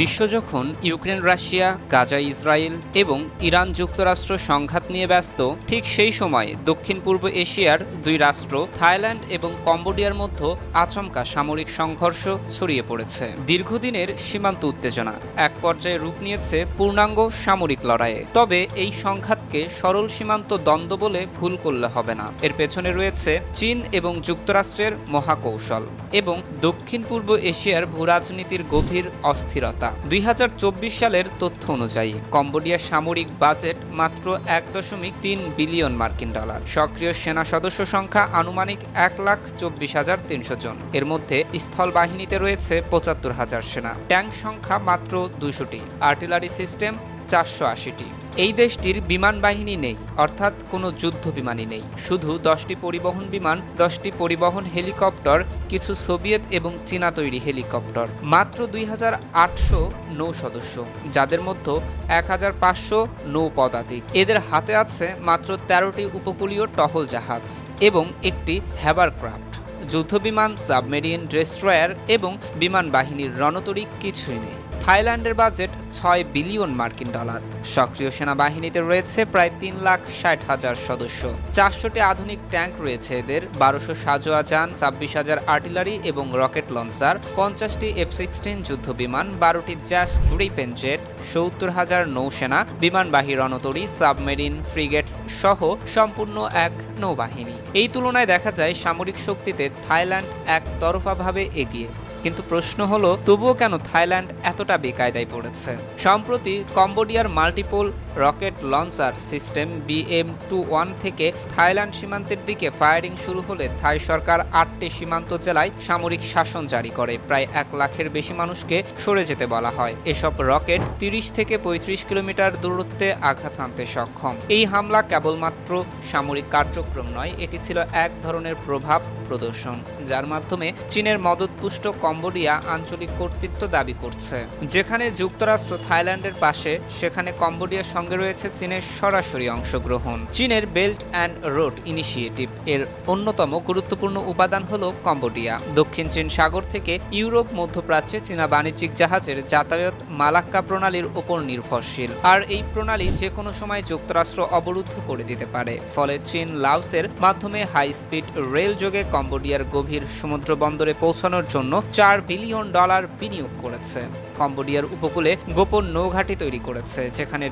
বিশ্ব যখন Ukraine, Russia, Gaza, Israel এবং ইরান যুক্তরাষ্ট্র সংঘাত নিয়ে ব্যস্ত, ঠিক সেই সময় দক্ষিণ পূর্ব এশিয়ার দুই রাষ্ট্র, থাইল্যান্ড এবং কম্বোডিয়ার মধ্যে আচমকা সামরিক সংঘর্ষ ছড়িয়ে পড়েছে। দীর্ঘদিনের সীমান্ত উত্তেজনা এক পর্যায়ে রূপ নিয়েছে পূর্ণাঙ্গ সামরিক লড়াইয়ে। তবে এই সংঘাতকে সরল সীমান্ত দ্বন্দ্ব বলে ভুল করলে হবে না। এর পেছনে রয়েছে চীন এবং যুক্তরাষ্ট্রের মহাকৌশল এবং দক্ষিণ পূর্ব এশিয়ার ভূরাজনীতির গভীর অস্থিরতা। দুই হাজার চব্বিশ সালের তথ্য অনুযায়ী, কম্বোডিয়ার সামরিক বাজেট মাত্র এক দশমিক তিন বিলিয়ন মার্কিন ডলার। সক্রিয় সেনা সদস্য সংখ্যা আনুমানিক এক লাখ চব্বিশ হাজার তিনশো জন। এর মধ্যে স্থল বাহিনীতে রয়েছে পঁচাত্তর হাজার সেনা। ট্যাঙ্ক সংখ্যা মাত্র দুশোটি আর্টিলারি সিস্টেম চারশো আশিটি। এই দেশটির বিমান বাহিনী নেই, অর্থাৎ কোনো যুদ্ধ বিমানই নেই। শুধু দশটি পরিবহন বিমান, দশটি পরিবহন হেলিকপ্টার, কিছু সোভিয়েত এবং চীনা তৈরি হেলিকপ্টার। মাত্র দুই হাজার আটশো নৌ সদস্য, যাদের মধ্যে এক হাজার পাঁচশো নৌ পদাতিক। এদের হাতে আছে মাত্র তেরোটি উপকূলীয় টহল জাহাজ এবং একটি হ্যাবারক্রাফট যুদ্ধবিমান, সাবমেরিন ডেস্ট্রয়ার এবং বিমান বাহিনীর রণতরী কিছুই নেই। থাইল্যান্ডের বাজেট ছয় বিলিয়ন মার্কিন ডলার। সক্রিয় সেনাবাহিনীতে রয়েছে প্রায় তিন লাখ ষাট হাজার সদস্য। চারশোটি আধুনিক ট্যাঙ্ক রয়েছে এদের, বারোশো সাজোয়া যান, ছাব্বিশ হাজার আর্টিলারি এবং রকেট লঞ্চার, পঞ্চাশটি এফ সিক্সটিন যুদ্ধ বিমান বারোটি জ্যাস গ্রিপেন জেট, সত্তর হাজার নৌসেনা, বিমানবাহী রণতরী, সাবমেরিন, ফ্রিগেটস সহ সম্পূর্ণ এক নৌবাহিনী। এই তুলনায় দেখা যায় সামরিক শক্তিতে থাইল্যান্ড একতরফাভাবে এগিয়ে। কিন্তু প্রশ্ন হলো তবুও কেন থাইল্যান্ড এতটা বেকায়দায় পড়েছে? সম্প্রতি কম্বোডিয়ার multiple rocket launcher system BM two one থেকে থাইল্যান্ড সীমান্তের দিকে ফায়ারিং শুরু হলে থাই সরকার আটটি সীমান্ত জেলায় সামরিক শাসন জারি করে। প্রায় এক লাখের বেশি মানুষকে সরে যেতে বলা হয়। এসব রকেট তিরিশ থেকে পঁয়ত্রিশ কিলোমিটার দূরত্বে আঘাত হানতে সক্ষম। এই হামলা কেবলমাত্র সামরিক কার্যক্রম নয়, এটি ছিল এক ধরনের প্রভাব প্রদর্শন, যার মাধ্যমে চীনের মদতপুষ্ট কম্বোডিয়া আঞ্চলিক কর্তৃত্ব দাবি করছে। যেখানে যুক্তরাষ্ট্র থাইল্যান্ডের পাশে, সেখানে কম্বোডিয়ার সঙ্গে রয়েছে চীনের সরাসরি অংশগ্রহণ। চীনের বেল্ট অ্যান্ড রোড ইনিশিয়েটিভ এর অন্যতম গুরুত্বপূর্ণ উপাদান হল কম্বোডিয়া। দক্ষিণ চীন সাগর থেকে ইউরোপ, মধ্যপ্রাচ্যে চীনা বাণিজ্যিক জাহাজের যাতায়াত মালাক্কা প্রণালীর উপর নির্ভরশীল। আর এই প্রণালী যে কোনো সময় যুক্তরাষ্ট্র অবরুদ্ধ করে দিতে পারে। ফলে চীন লাউসের মাধ্যমে হাই স্পিড রেল যোগে কম্বোডিয়ার গভীর সমুদ্র বন্দরে পৌঁছানোর জন্য চার বিলিয়ন ডলার বিনিয়োগ করেছে। কম্বোডিয়ার উপকূলে গোপন নৌঘাটি তৈরি করেছে, যেখানে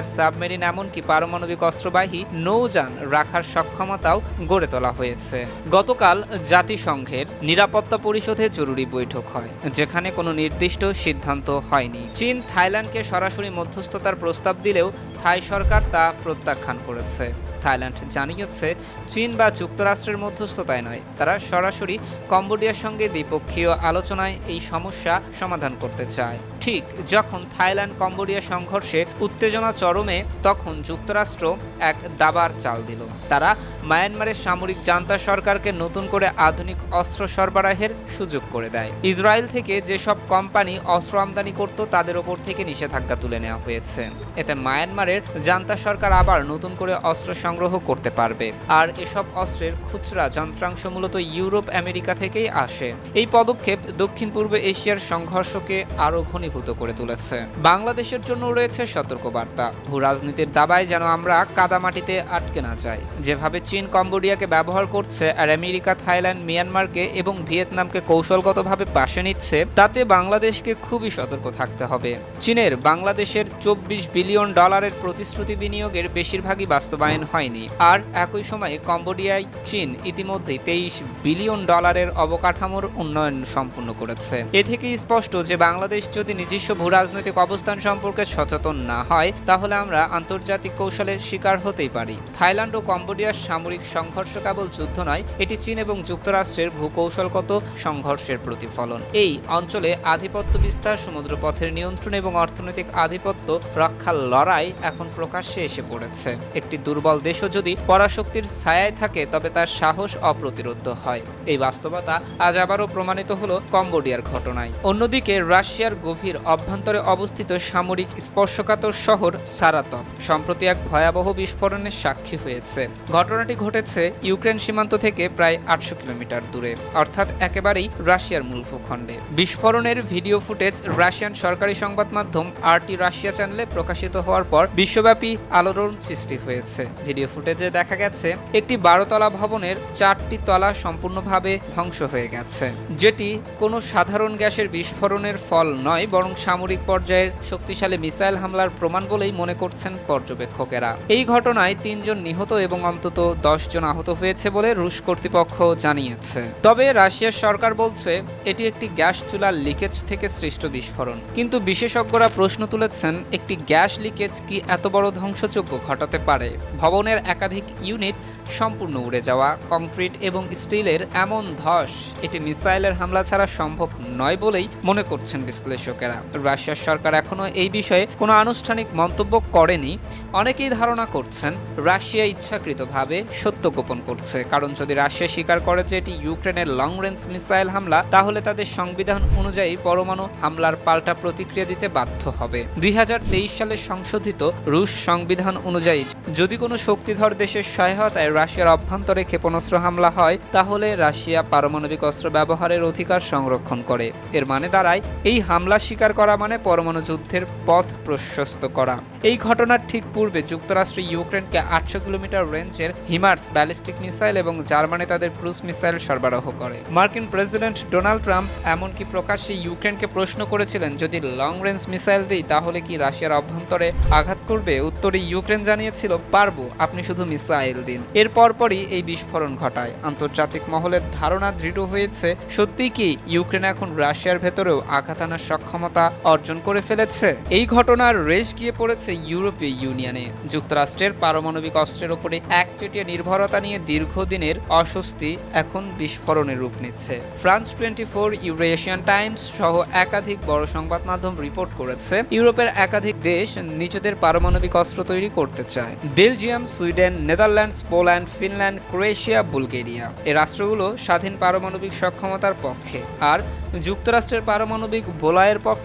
রেস্ট্রয়ার সাবমেরিন এমনকি পারমাণবিক অস্ত্রবাহী নৌযান রাখার সক্ষমতাও গড়ে তোলা হয়েছে। গতকাল জাতিসংঘের নিরাপত্তা পরিষদে জরুরি বৈঠক হয়, যেখানে কোনো নির্দিষ্ট সিদ্ধান্ত হয়নি। চীন থাইল্যান্ডকে সরাসরি মধ্যস্থতার প্রস্তাব দিলেও থাই সরকার তা প্রত্যাখ্যান করেছে। থাইল্যান্ড জানিয়েছে, চীন বা যুক্তরাষ্ট্রের মধ্যস্থতায় নয়, তারা সরাসরি কম্বোডিয়ার সঙ্গে দ্বিপক্ষীয় আলোচনায় এই সমস্যা সমাধান করতে চায়। ঠিক যখন থাইল্যান্ড কম্বোডিয়া সংঘর্ষে উত্তেজনা চরমে, তখন যুক্তরাষ্ট্র এক দাবার চাল দিল। তারা মায়ানমারের সামরিক জান্তা সরকারকে নতুন করে আধুনিক অস্ত্র সরবরাহের সুযোগ করে দেয়। ইসরায়েল থেকে যেসব কোম্পানি অস্ত্র আমদানি করত, তাদের ওপর থেকে নিষেধাজ্ঞা তুলে নেওয়া হয়েছে। এতে মায়ানমারের জান্তা সরকার আবার নতুন করে অস্ত্র সংগ্রহ করতে পারবে। আর এসব অস্ত্রের খুচরা যন্ত্রাংশ মূলত ইউরোপ, আমেরিকা থেকেই আসে। এই পদক্ষেপ দক্ষিণ পূর্ব এশিয়ার সংঘর্ষকে আরও ঘনীভূত করে তুলেছে। বাংলাদেশের জন্য রয়েছে সতর্কবার্তা। ভূ রাজনীতির দাবায় যেন আমরা কাদামাটিতে আটকে না যাই। যেভাবে চীন কম্বোডিয়াকে ব্যবহার করছে আর আমেরিকা, থাইল্যান্ড, মিয়ানমারকে এবং ভিয়েতনামকে কৌশলগতভাবে পাশে নিচ্ছে, তাতে বাংলাদেশকে খুবই সতর্ক থাকতে হবে। চীনের বাংলাদেশের চব্বিশ বিলিয়ন ডলারের প্রতিশ্রুতি বিনিয়োগের বেশিরভাগই বাস্তবায়ন হয়নি। আর একই সময়ে কম্বোডিয়ায় চীন ইতিমধ্যে তেইশ বিলিয়ন ডলারের অবকাঠামোর উন্নয়ন সম্পূর্ণ করেছে। এ থেকেই স্পষ্ট যে বাংলাদেশ যদি নিজস্ব ভূরাজনৈতিক অবস্থান সম্পর্কে সচেতন না হয়, তাহলে আমরা আন্তর্জাতিক কৌশলের শিকার হতেই পারি। থাইল্যান্ড ও কম্বোডিয়ার সামরিক সংঘর্ষ কেবল যুদ্ধ নয়, এটি চীন এবং যুক্তরাষ্ট্রের ভূকৌশলগত সংঘর্ষের প্রতিফলন। এই অঞ্চলে আধিপত্য বিস্তার, সমুদ্রপথের নিয়ন্ত্রণ এবং অর্থনৈতিক আধিপত্য রক্ষার লড়াই এখন প্রকাশ্যে এসে পড়েছে। একটি দুর্বল দেশও যদি পরাশক্তির ছায়ায় থাকে, তবে তার সাহস অপ্রতিরোধ্য হয়। এই বাস্তবতা আজ আবারও প্রমাণিত হলো কম্বোডিয়ার ঘটনায়। অন্যদিকে রাশিয়ার গভীর তুর্কির অভ্যন্তরে অবস্থিত সামরিক স্পর্শকাতর শহর সারাতপ। সম্প্রতি এক ভয়াবহ বিস্ফোরণের সাক্ষী হয়েছে। ঘটনাটি ঘটেছে ইউক্রেন সীমান্ত থেকে প্রায় আটশো কিলোমিটার দূরে, অর্থাৎ একেবারেই রাশিয়ার মূল ভূখণ্ডে বিস্ফোরণের ভিডিও ফুটেজ রাশিয়ান সরকারি সংবাদ মাধ্যম আরটি রাশিয়া চ্যানেলে প্রকাশিত হওয়ার পর বিশ্বব্যাপী আলোড়ন সৃষ্টি হয়েছে। ভিডিও ফুটেজে দেখা গেছে, একটি বারোতলা ভবনের চারটি তলা সম্পূর্ণভাবে ধ্বংস হয়ে গেছে, যেটি কোনো সাধারণ গ্যাসের বিস্ফোরণের ফল নয় বরং সামরিক পর্যায়ের শক্তিশালী মিসাইল হামলার প্রমাণ বলেই মনে করছেন পর্যবেক্ষকেরা। এই ঘটনায় তিনজন নিহত এবং অন্তত দশ জন আহত হয়েছে বলে রুশ কর্তৃপক্ষ জানিয়েছে। তবে রাশিয়ার সরকার বলছে, এটি একটি গ্যাস চুলার লিকেজ থেকে সৃষ্ট বিস্ফোরণ। কিন্তু বিশেষজ্ঞরা প্রশ্ন তুলেছেন, একটি গ্যাস লিকেজ কি এত বড় ধ্বংসযোগ্য ঘটাতে পারে? ভবনের একাধিক ইউনিট সম্পূর্ণ উড়ে যাওয়া, কংক্রিট এবং স্টিলের এমন ধস, এটি মিসাইলের হামলা ছাড়া সম্ভব নয় বলেই মনে করছেন বিশ্লেষকেরা। রাশিয়ার সরকার এখনও এই বিষয়ে কোনো আনুষ্ঠানিক মন্তব্য করেনি। অনেকেই ধারণা করছেন, রাশিয়া ইচ্ছাকৃতভাবে সত্য গোপন করছে। কারণ যদি রাশিয়া স্বীকার করে যে এটি ইউক্রেনের লং রেঞ্জ মিসাইল হামলা, তাহলে তাদের সংবিধান অনুযায়ী পরমাণু হামলার পাল্টা প্রতিক্রিয়া দিতে বাধ্য হবে। দুই হাজার তেইশ সালে সংশোধিত রুশ সংবিধান অনুযায়ী, যদি কোনো শক্তিধর দেশের সহায়তায় রাশিয়ার অভ্যন্তরে ক্ষেপণাস্ত্র হামলা হয়, তাহলে রাশিয়া পারমাণবিক অস্ত্র ব্যবহারের অধিকার সংরক্ষণ করে। এর মানে দাঁড়ায়, এই হামলা স্বীকার করা মানে পরমাণু যুদ্ধের পথ প্রশস্ত করা। এই ঘটনার ঠিক পূর্বে যুক্তরাষ্ট্র ইউক্রেনকে আটশো কিলোমিটার রেঞ্জের হিমার্স ব্যালিস্টিক মিসাইল এবং জার্মানি তাদের ক্রুজ মিসাইল সরবরাহ করে। মার্কিন প্রেসিডেন্ট ডোনাল্ড ট্রাম্প এমনকি প্রকাশ্যে ইউক্রেনকে প্রশ্ন করেছিলেন, যদি লং রেঞ্জ মিসাইল দিই, তাহলে কি রাশিয়ার অভ্যন্তরে আঘাত করবে? উত্তরে ইউক্রেন জানিয়েছিল, পারব, আপনি শুধু মিসাইল দিন। এর পরপরই এই বিস্ফোরণ ঘটায়। আন্তর্জাতিক মহলের ধারণা দৃঢ় হয়েছে সত্যি কি ইউক্রেন এখন রাশিয়ার ভেতরেও আঘাত আনার সক্ষমতা অর্জন করে ফেলেছে। এই ঘটনার রেশ গিয়ে পড়েছে ইউরোপীয় ইউনিয়নে। যুক্তরাষ্ট্রের পারমাণবিক অস্ত্রের ওপরে একচেটিয়া নির্ভরতা নিয়ে দীর্ঘদিনের অস্বস্তি এখন বিস্ফোরণের রূপ নিচ্ছে। France twenty four Eurasian Times সহ একাধিক বড় সংবাদ মাধ্যম রিপোর্ট করেছে, ইউরোপের একাধিক দেশ নিজেদের পারমাণবিক অস্ত্র তৈরি করতে চায়। Belgium, Sweden, Netherlands, Poland, Finland, Croatia, Bulgaria. এ রাষ্ট্রগুলো স্বাধীন পারমাণবিক সক্ষমতার পক্ষে। আর যুক্তরাষ্ট্রের পারমাণবিক বোলায়ের পক্ষে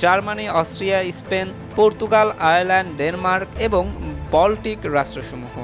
Germany Austria Spain Portugal Ireland Denmark এবং বল্টিক রাষ্ট্রসমূহ।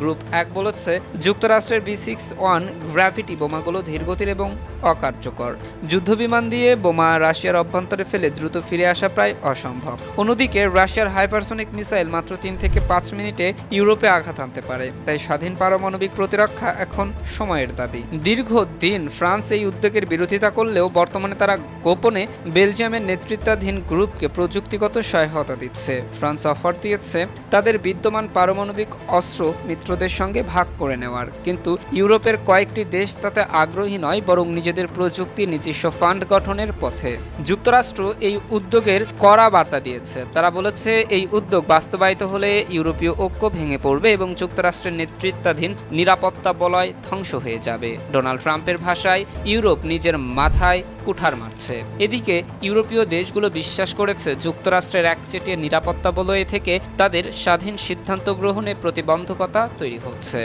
গ্রুপ এক বলেছে, যুক্তরাষ্ট্রের বি সিক্স ওয়ান গ্র্যাভিটি বোমাগুলো ধীরগতির এবং অকার্যকর। যুদ্ধবিমান দিয়ে বোমা রাশিয়ার অভ্যন্তরে ফেলে দ্রুত ফিরে আসা প্রায় অসম্ভব। অন্যদিকে, রাশিয়ার হাইপারসনিক মিসাইল মাত্র তিন থেকে পাঁচ মিনিটে ইউরোপে আঘাত আনতে পারে। তাই স্বাধীন পারমাণবিক প্রতিরক্ষা এখন সময়ের দাবি। দীর্ঘদিন ফ্রান্স এই উদ্যোগের বিরোধিতা করলেও বর্তমানে তারা গোপনে বেলজিয়ামের নেতৃত্বাধীন গ্রুপকে প্রযুক্তিগত সহায়তা দিচ্ছে। ফ্রান্স অফার দিয়েছে, তাদের বিদ্যমান পারমাণবিক অস্ত্র মিত্রদের সঙ্গে ভাগ করে নেওয়ার। কিন্তু ইউরোপের কয়েকটি দেশ তাতে আগ্রহী নয়, বরং নিজেদের প্রযুক্তি, নিজস্ব ফান্ড গঠনের পথে। যুক্তরাষ্ট্র এই উদ্যোগের কড়া বার্তা দিয়েছে। তারা বলেছে, এই উদ্যোগ বাস্তবায়িত হলে ইউরোপীয় ঐক্য ভেঙে পড়বে এবং যুক্তরাষ্ট্রের নেতৃত্বাধীন নিরাপত্তা বলয় ধ্বংস হয়ে যাবে। ডোনাল্ড ট্রাম্পের ভাষায়, ইউরোপ নিজের মাথায় কুঠার মারছে। এদিকে ইউরোপীয় দেশগুলো বিশ্বাস করেছে যুক্তরাষ্ট্রের একচেটিয়া নিরাপত্তা বলয়ে থেকে তাদের স্বাধীন সিদ্ধান্ত গ্রহণে প্রতিবন্ধকতা তৈরি হচ্ছে।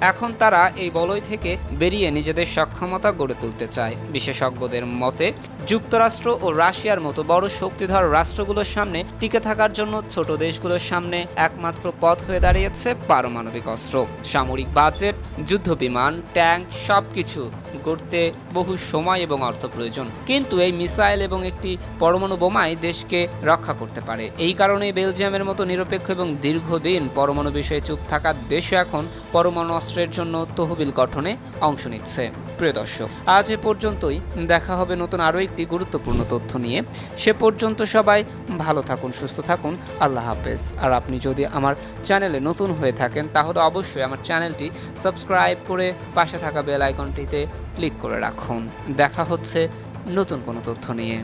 এখন তারা এই বলয় থেকে বেরিয়ে নিজেদের সক্ষমতা গড়ে তুলতে চায়। বিশেষজ্ঞদের মতে, যুক্তরাষ্ট্র ও রাশিয়ার মতো বড় শক্তিধর রাষ্ট্রগুলোর সামনে টিকে থাকার জন্য ছোট দেশগুলোর সামনে একমাত্র পথ হয়ে দাঁড়িয়েছে পারমাণবিক অস্ত্র। সামরিক বাজেট, যুদ্ধ বিমান, ট্যাঙ্ক সবকিছু গড়তে বহু সময় এবং অর্থ প্রয়োজন। কিন্তু এই মিসাইল এবং একটি পরমাণু বোমাই দেশকে রক্ষা করতে পারে। এই কারণেই বেলজিয়ামের মতো নিরপেক্ষ এবং দীর্ঘদিন পরমাণু বিষয়ে চুপ থাকা দেশও এখন পরমাণু অস্ত্রের জন্য তহবিল গঠনে অংশ নিচ্ছে। প্রিয় দর্শক, আজ এ পর্যন্তই। দেখা হবে নতুন আরও একটি গুরুত্বপূর্ণ তথ্য নিয়ে। সে পর্যন্ত সবাই ভালো থাকুন, সুস্থ থাকুন। আল্লাহ হাফেজ। আর আপনি যদি আমার চ্যানেলে নতুন হয়ে থাকেন, তাহলে অবশ্যই আমার চ্যানেলটি সাবস্ক্রাইব করে পাশে থাকা বেল আইকনটিতে ক্লিক করে রাখুন। দেখা হচ্ছে নতুন কোনো তথ্য নিয়ে।